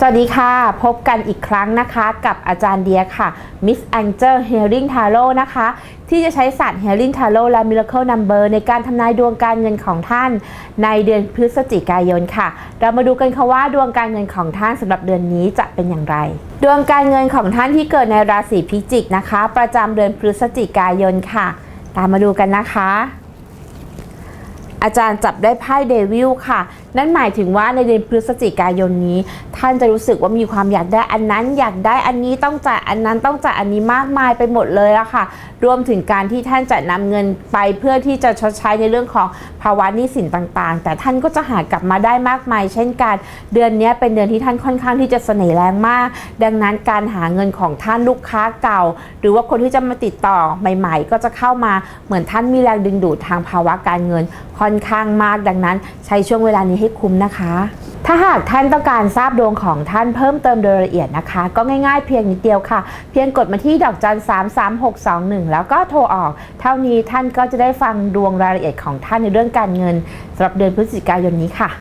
สวัสดีค่ะ พบกันอีกครั้งนะคะกับอาจารย์เดียค่ะ Miss Angel Healing Tarot นะคะ ที่จะใช้ศาสตร์ Healing Tarot และ Miracle Number ในการทำนายดวงการเงินของท่าน ในเดือนพฤศจิกายนค่ะ เรามาดูกันค่ะว่าดวงการเงินของท่านสำหรับเดือนนี้จะเป็นอย่างไร ดวงการเงินของท่านที่เกิดในราศีพิจิกนะคะ ประจำเดือนพฤศจิกายนค่ะ ตามมาดูกันนะคะ อาจารย์จับได้ไพ่เดวิลค่ะ นั่นหมายถึงว่าในเดือนพฤศจิกายนนี้ ท่านจะรู้สึกว่ามีความอยากได้อันนั้นอยากได้อันนี้ต้องจ่ายอันนั้นต้องจ่ายอันนี้มากมายไปหมดเลยอะค่ะ รวมถึงการที่ท่านจะนำเงินไปเพื่อที่จะชดใช้ในเรื่องของภาวะหนี้สินต่างๆ แต่ท่านก็จะหากลับมาได้มากมาย เช่นกัน เดือนนี้เป็นเดือนที่ท่านค่อนข้างที่จะเสน่ห์แรงมาก ดังนั้นการหาเงินของท่านลูกค้าเก่า หรือว่าคนที่จะมาติดต่อใหม่ ๆ ก็จะเข้ามาเหมือนท่านมีแรงดึงดูดทางภาวะการเงินค่อนข้างมากดังนั้น ใช้ช่วงเวลานี้ให้คุ้มนะคะ ถ้าหากท่านต้องการทราบดวงของท่านเพิ่มเติมโดยละเอียดนะคะ ก็ง่ายๆเพียงนิดเดียวค่ะ เพียงกดมาที่ดอกจัน3 3 6 2 1 แล้วก็โทรออก เท่านี้ท่านก็จะได้ฟังดวงรายละเอียดของท่านในเรื่องการเงินสำหรับเดือนพฤศจิกายนนี้ค่ะ